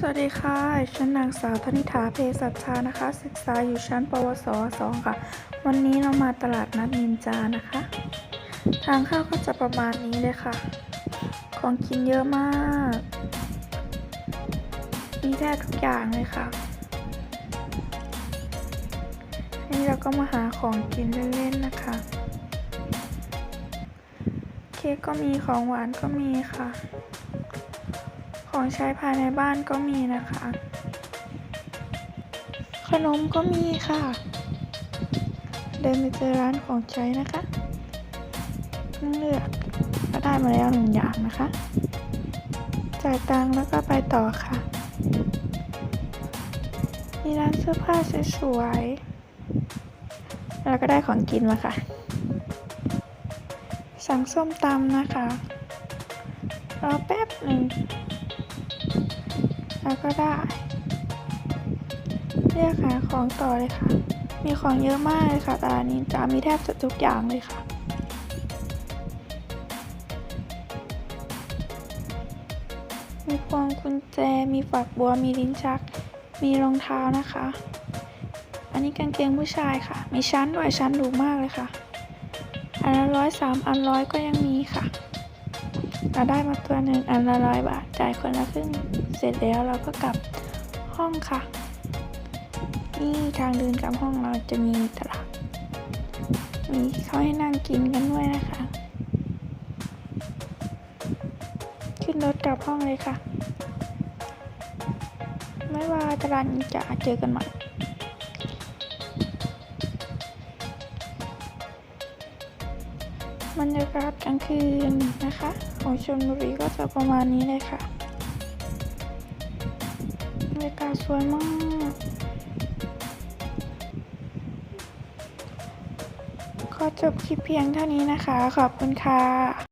สวัสดีค่ะ ฉันนางสาวธนิธาเพศัชชานะคะ ศึกษาอยู่ชั้น ปวส 2 ค่ะ วันนี้เรามาตลาดนัดนินจานะคะ ทางเข้าก็จะประมาณนี้เลยค่ะ ของกินเยอะมาก มีแทบทุกอย่างเลยค่ะนนี้เราก็มาหาของกินเล่นๆนะคะ เค้กก็มีของหวานก็มีค่ะ ของใช้ภายในบ้านก็มีนะคะ ขนมก็มีค่ะ เดินไปเจอร้านของใช้นะคะเลือกก็ได้มาแล้วหนึ่งอย่างนะคะ จ่ายตังค์แล้วก็ไปต่อค่ะ มีร้านเสื้อผ้าสวยๆแล้วก็ได้ของกินมาค่ะ สั่งส้มตำนะคะ รอแป๊บหนึ่ง แล้วก็ได้เรียกหาของต่อเลยค่ะ มีของเยอะมากเลยค่ะตลาดนี้จะมีแทบจะทุกอย่างเลยค่ะมีพวงกุญแจ มีฝักบัว มีลิ้นชัก มีรองเท้านะคะ อันนี้กางเกงผู้ชายค่ะ มีชั้นด้วยชั้นถูมากเลยค่ะ อันละร้อยสามอันร้อยก็ยังมีค่ะ เราได้มาตัวหนึ่งอันละร้อยบาทจ่ายคนละครึ่ง เสร็จแล้วเราก็กลับห้องค่ะ นี่ทางเดินกลับห้องเราจะมีตลาดมีเขาให้นั่งกินกันด้วยนะคะ ขึ้นรถกลับห้องเลยค่ะ ไม่ว่าตลาดนี้จะเจอกันใหม่ บรรยากาศกลางคืนนะคะ ของชลบุรีก็จะประมาณนี้เลยค่ะบรรยากาศสวยมากขอจบคลิปเพียงเท่านี้นะคะ ขอบคุณค่ะ